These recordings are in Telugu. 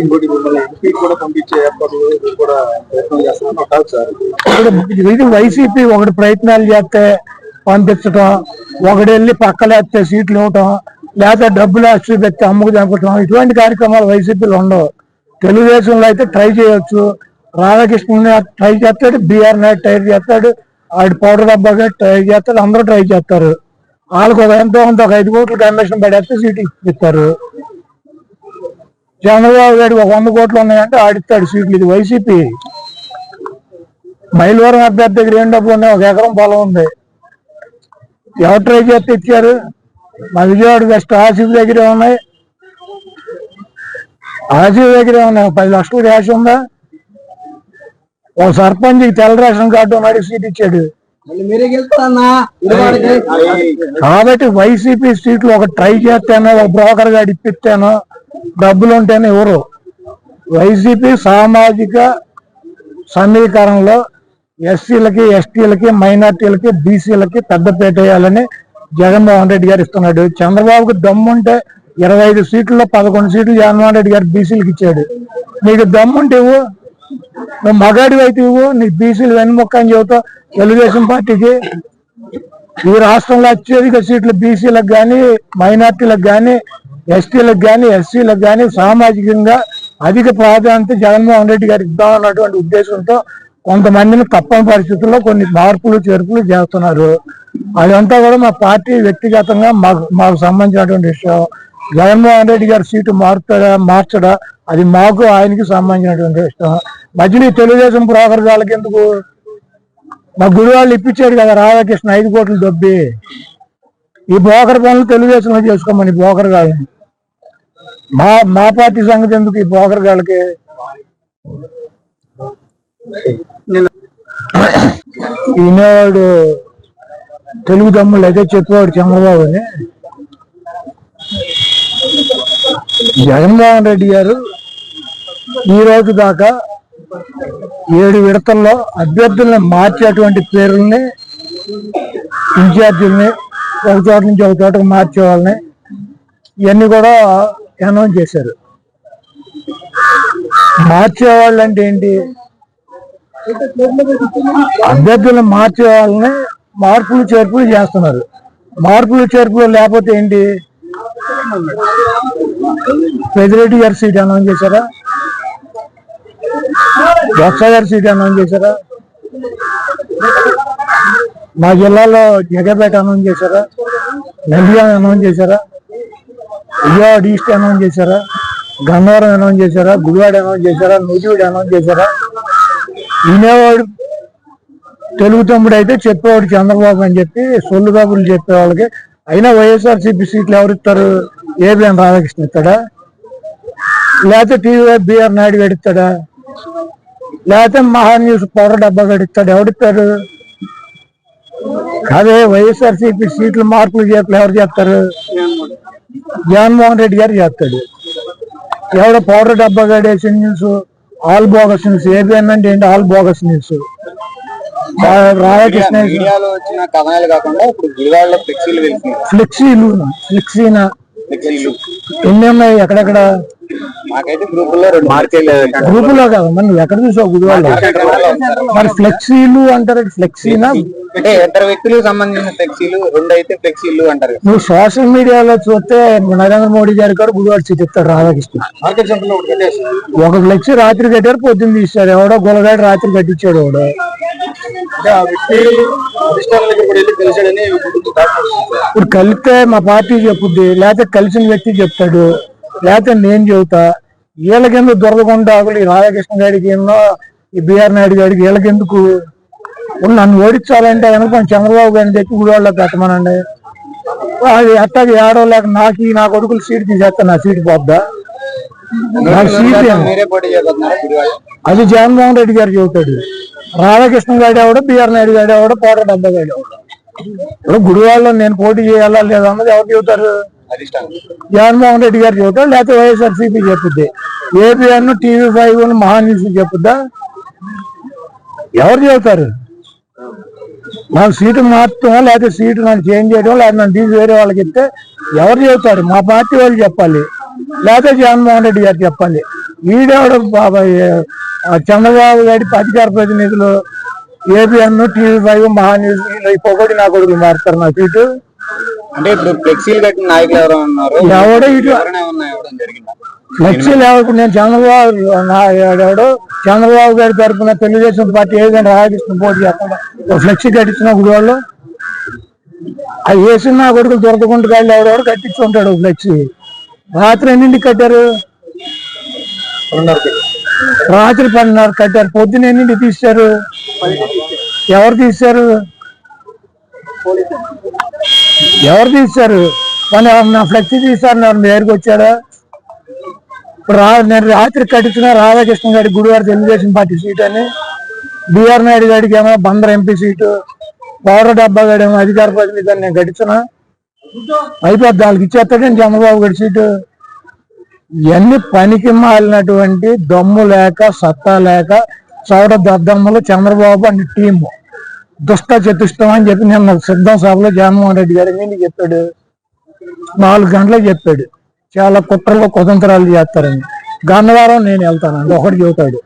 ఇంకోటి మిమ్మల్ని ఎంపీ కూడా పంపించే కూడా ప్రయత్నం చేస్తున్నాను కాదు సార్ ఇప్పుడు ఇది వైసీపీ ఒకటి ప్రయత్నాలు చేస్తే పంపించటం ఒకటి వెళ్ళి పక్కలేస్తే సీట్లు ఇవ్వటం లేదా డబ్బులు ఆస్తి పెట్టి అమ్ముకు చంపటం ఇటువంటి కార్యక్రమాలు వైసీపీలో ఉండవు. తెలుగుదేశంలో అయితే ట్రై చేయొచ్చు. రాధాకృష్ణ ట్రై చేస్తాడు బీఆర్ నాయుడు ట్రై చేస్తాడు ఆడి పౌడర్ డబ్బాగా ట్రై చేస్తాడు అందరూ ట్రై చేస్తారు. వాళ్ళకు ఒక ఎంతో కొంత ఒక ఐదు కోట్లు కమిషన్ పడేస్తే సీట్ ఇస్తారు చంద్రబాబు గారు ఒక వంద కోట్లు ఉన్నాయంటే ఆడిస్తాడు సీట్లు. ఇది వైసీపీ. మైలవరం అభ్యర్థి దగ్గర ఏం డబ్బులు ఉన్నాయి? ఒక ఎకరం పొలం ఉంది. ఎవరు ట్రై చేస్తే ఇచ్చారు? మా విజయవాడ వెస్ట్ ఆసిఫ్ దగ్గరే ఉన్నాయి. ఆసిఫ్ దగ్గరే ఉన్నాయి. పది లక్షలు క్యాష్ ఉందా? ఒక సర్పంచ్కి తెల్ల రేషన్ కార్డు ఉన్నాడు సీట్ ఇచ్చాడు. కాబట్టి వైసీపీ సీట్లు ఒక ట్రై చేస్తేనో ఒక బ్రోకర్ గారు ఇప్పిస్తేనో డబ్బులు ఉంటేనే ఎవరు? వైసీపీ సామాజిక సమీకరణలో ఎస్సీలకి ఎస్టీలకి మైనార్టీలకి బీసీలకి పెద్దపేట వేయాలని జగన్మోహన్ రెడ్డి గారు ఇస్తున్నాడు. చంద్రబాబుకి దమ్ముంటే ఇరవై ఐదు సీట్లలో పదకొండు సీట్లు జగన్మోహన్ రెడ్డి గారు బీసీలకు ఇచ్చాడు. నీకు దమ్ముంటే నువ్వు మగాడివి అయితే ఇవ్వు నీ బీసీలు వెన్నుమొక్క అని చెబుతావు తెలుగుదేశం పార్టీకి. ఈ రాష్ట్రంలో అత్యధిక సీట్లు బీసీలకు కానీ మైనార్టీలకు కానీ ఎస్టీలకు కానీ ఎస్సీలకు కానీ సామాజికంగా అధిక ప్రాధాన్యత జగన్మోహన్ రెడ్డి గారికి ఇద్దామన్నటువంటి ఉద్దేశంతో కొంతమందిని తప్పని పరిస్థితుల్లో కొన్ని మార్పులు చేర్పులు చేస్తున్నారు. అదంతా కూడా మా పార్టీ వ్యక్తిగతంగా మాకు మాకు సంబంధించినటువంటి విషయం. జగన్మోహన్ రెడ్డి గారి సీటు మారుతాడా మార్చడా అది మాకు ఆయనకి సంబంధించినటువంటి విషయం. మధ్యలో ఈ తెలుగుదేశం బ్రోకర్ వాళ్ళకి ఎందుకు? మా గుడి వాళ్ళు ఇప్పించాడు కదా రాధాకృష్ణ ఐదు కోట్లు దొబ్బి. ఈ బ్రోకర్ పనులు తెలుగుదేశంలో చేసుకోమని బ్రోకర్ గాళ్ళని మా మా పార్టీ సంగతి ఎందుకు ఈ బ్రోకర్ గాళ్ళకి? ఈనాడు తెలుగు తమ్ముళ్ళు అయితే చెప్పేవాడు చంద్రబాబు అని జగన్మోహన్ రెడ్డి గారు ఈ రోజు దాకా ఏడు విడతల్లో అభ్యర్థుల్ని మార్చేటువంటి పేర్లని ఇన్ఛార్జీలని ఒక చోట నుంచి ఒక చోటకు మార్చే వాళ్ళని ఇవన్నీ కూడా అనౌన్స్ చేశారు. మార్చేవాళ్ళు అంటే ఏంటి? అభ్యర్థులను మార్చే వాళ్ళని మార్పులు చేర్పులు చేస్తున్నారు. మార్పులు చేర్పులు లేకపోతే ఏంటి? పెదిరెడ్డి గారి సీట్ అనౌన్స్ చేశారా? బొత్స గారి సీట్ అనౌన్స్ చేశారా? మా జిల్లాలో జగపేట అనౌన్స్ చేశారా? నంద్యాల అనౌన్స్ చేశారా? విజయవాడ ఈస్ట్ అనౌన్స్ చేశారా? గన్నవరం అనౌన్స్ చేశారా? గుడివాడ అనౌన్స్ చేశారా? నూజివీడు అనౌన్స్ చేశారా? వినేవాడు తెలుగు తమ్ముడు అయితే చెప్పేవాడు చంద్రబాబు అని చెప్పి సొల్లు బాబులు చెప్పే వాళ్ళకి అయినా వైఎస్ఆర్సీపీ సీట్లు ఎవరు ఇస్తారు? ఏబిఎన్ రాధాకృష్ణ ఇస్తాడా? లేకపోతే టీవీ బిఆర్ నాయుడు గడిస్తాడా లేకపోతే మహా న్యూస్ పౌడర్ డబ్బా గడిస్తాడు ఎవడిస్తారు అదే వైఎస్ఆర్సీపీ సీట్లు మార్పులు చేతులు ఎవరు చేస్తారు? జగన్మోహన్ రెడ్డి గారు చేస్తాడు. ఎవడ పౌడర్ డబ్బా గడేసిన news all bogus news. ABN అంటే ఏంటి? All bogus news. రాధాకృష్ణ మీడియాలో వచ్చిన కథనాలు కాకుండా ఇప్పుడు గుడివాడలో ఫ్లెక్సీలు వెళ్తున్నాయి ఫ్లెక్సీలు ఫ్లెక్సీనా? ఫ్లెక్సీలు. ఎన్ని ఉన్నాయి ఎక్కడెక్కడ? మాకైతే గ్రూపుల్లో రెండు మార్కెట్ గ్రూపులో కాదు నువ్వు ఎక్కడ చూసావు గుడివాళ్ళు మరి ఫ్లెక్సీలు అంటారు ఫ్లెక్సీనా? అంటే ఇద్దరు వ్యక్తులకు సంబంధించిన ఫ్లెక్సీలు రెండు అయితే ఫ్లెక్సీలు అంటారు. నువ్వు సోషల్ మీడియాలో చూస్తే నరేంద్ర మోడీ గారి కూడా గుడివాడ సీట్ ఇస్తాడు రాధాకృష్ణ. ఒక ఫ్లెక్సీ రాత్రి కట్టారు పొద్దున్న తీశారు ఎవడో గులగాడు రాత్రి కట్టించాడు ఎవడో ఇప్పుడు కలిస్తే మా పార్టీ చెప్పుద్ది లేకపోతే కలిసిన వ్యక్తి చెప్తాడు లేకపోతే నేను చెబుతా. వీళ్ళకెందుకు దొరకకుండా ఆకులు ఈ రాధాకృష్ణ గారికి ఎన్నో ఈ బిఆర్ నాయుడు గారికి వీళ్ళకెందుకు? నన్ను ఓడించాలంటే కనుక చంద్రబాబు గారిని తెచ్చి గుడివాళ్ళలో పెట్టమనండి. అది అట్టాగి ఏడో లేక నాకు ఈ నా కొడుకులు సీట్ తీసేస్తా నా సీట్ పోద్దా? నాకు సీట్ అది జగన్మోహన్ రెడ్డి గారు చెబుతాడు. రాధాకృష్ణ గారి ఎవడు బిఆర్ నాయుడు గారి ఎవడు పోట డబ్బా గారి ఎవడు ఇప్పుడు గుడివాడలో నేను పోటీ చేయాలా లేదా అన్నది ఎవరు చెబుతారు? జగన్మోహన్ రెడ్డి గారు చెబుతారు లేకపోతే వైఎస్ఆర్సీపీ చెప్పుద్ది ఏపీఎన్ టీవీ ఫైవ్ మహాన్యూస్ చెప్పుద్దా ఎవరు చెబుతారు? నాకు సీటు మార్చడం లేకపోతే సీటు నన్ను చేంజ్ చేయడం లేకపోతే నన్ను తీసి వేరే వాళ్ళకి ఇస్తే ఎవరు చెబుతారు? మా పార్టీ వాళ్ళు చెప్పాలి. లేకపోతే జగన్మోహన్ రెడ్డి గారు చెప్పాలి. వీడెవడు బాబాయ్? చంద్రబాబు గారి అధికార ప్రతినిధులు ఏబిఎన్ టీవీ ఫైవ్ మహాన్యూస్ ఈ పొగడి నా కొడుకులు మారుతారు నా సీటు అంటే ఇప్పుడు ఫ్లెక్సీలు కట్టిన నాయకులు ఎవరో ఉన్నారు. ఎవడో ఇటు. లక్ష్యం లేవకు నేను చంద్రబాబు ఎవడు చంద్రబాబు గారి తరఫున తెలుగుదేశం పార్టీ ఏదైనా రాధాకృష్ణ పోటీ చేస్తాడు. ఫ్లెక్సీ కట్టించిన గుడి వాళ్ళు. అది వేసిన నా కొడుకులు దొరకకుండా ఎవడెవడు కట్టించుకుంటాడు ఫ్లెక్సీ. రాత్రి ఎన్నింటికి కట్టారు? రాత్రి పన్నెండున్నర కట్టారు. పొద్దున ఎన్నింటి తీశారు? ఎవరు తీశారు? ఎవరు తీశారు? మన నా ఫ్లెక్సీ తీశారు నా దగ్గరికి వచ్చాడా ఇప్పుడు రా నేను రాత్రి కట్టించిన రాధాకృష్ణ గారి గుడివారి తెలుగుదేశం పార్టీ సీట్ అని బిఆర్ నాయుడు గారికి ఏమో బందర్ ఎంపీ సీటు పౌర డబ్బా గారి ఏమో అధికార ప్రతినిధి అని నేను గడిచిన అయిపోద్ది. వాళ్ళకి ఇచ్చేస్తాడండి చంద్రబాబు గారి సీటు? ఇవన్నీ పనికి మాలినటువంటి దమ్ము లేక సత్తా లేక చౌడ దద్దమ్మలు చంద్రబాబు అని టీము. దుష్ట చతుష్టం అని చెప్పి నిన్న సిద్ధం సభలో జగన్మోహన్ రెడ్డి గారు మీద చెప్పాడు? నాలుగు గంటలకు చెప్పాడు. చాలా కుట్రలో కుతంత్రాలు చేస్తారని. గన్నవరం నేను వెళ్తానండి ఒకటి చెబుతాడు.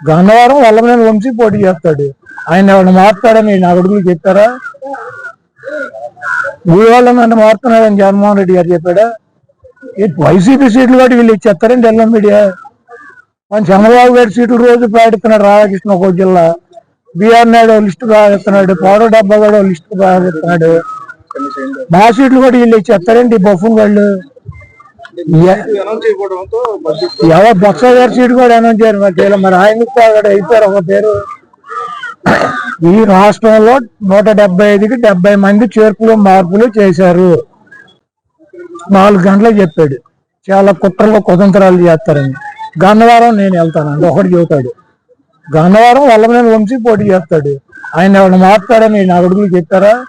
గన్నవరం వల్లమనేని వంశీ పోటీ చేస్తాడు. ఆయన ఎవరిని మారుతాడని నా కొడుకులు చెప్పారా? మీ వాళ్ళు నన్ను మారుతున్నాడని జగన్మోహన్ రెడ్డి గారు చెప్పాడా? వైసీపీ సీట్లు కూడా వీళ్ళు ఇచ్చేస్తారండి ఎల్లం మీడియా. మన చంద్రబాబు గారి సీట్లు రోజు పాడుతున్నాడు రాధాకృష్ణ ఒక జిల్లా. బీఆర్ నాయుడు లిస్టు ప్రకటిస్తున్నాడు పౌర డబ్బా కూడా లిస్టు ప్రకటిస్తున్నాడు మా సీట్లు కూడా వీళ్ళు ఇచ్చేస్తారండి ఈ బఫున్ వాళ్ళు. ఎవరు బొత్స గారి సీట్ కూడా అనౌన్స్ చేయరు మరి మరి ఆయన కూడా అయిపోయారు ఒక పేరు. ఈ రాష్ట్రంలో నూట డెబ్బై ఐదుకి డెబ్బై మంది చేర్పులు మార్పులు చేశారు. నాలుగు గంటలకు చెప్పాడు. చాలా కుట్రలో కుతంత్రాలు చేస్తారని. గన్నవరం నేను వెళ్తానండి ఒకటి చెబుతాడు. గన్నవరం వల్లమనేని వంశీ పోటీ చేస్తాడు. ఆయన ఎవరిని మారుతాడని నా అడుగులు చెప్పారా?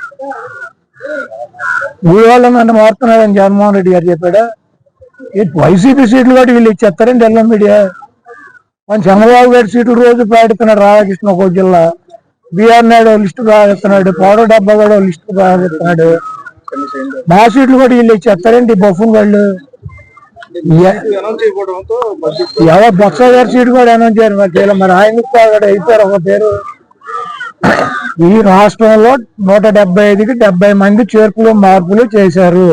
ఊరి నన్ను మారుతున్నాడని జగన్మోహన్ రెడ్డి గారు చెప్పాడా? వైసీపీ సీట్లు కాబట్టి వీళ్ళు ఇచ్చేస్తారండి ఎల్లం మీడియా. మన చంద్రబాబు గారి సీట్లు రోజు పాడుతున్నాడు రాధాకృష్ణ ఒక జిల్లా. బిఆర్ నాయుడు లిస్టు ప్రకటిస్తున్నాడు పౌడర్ డబ్బా కూడా లిస్టు బాగా మా సీట్లు కూడా వీళ్ళు ఇచ్చేస్తారండి బఫూన్ వాళ్ళు ఎవరు బొత్స గారి సీట్ కూడా అనౌన్స్ చేయరు మరి చేయలేదు. మరి ఆయన అయిపోయారు ఒక పేరు ఈ రాష్ట్రంలో నూట డెబ్బై ఐదుకి డెబ్బై మంది చేర్పులు మార్పులు చేశారు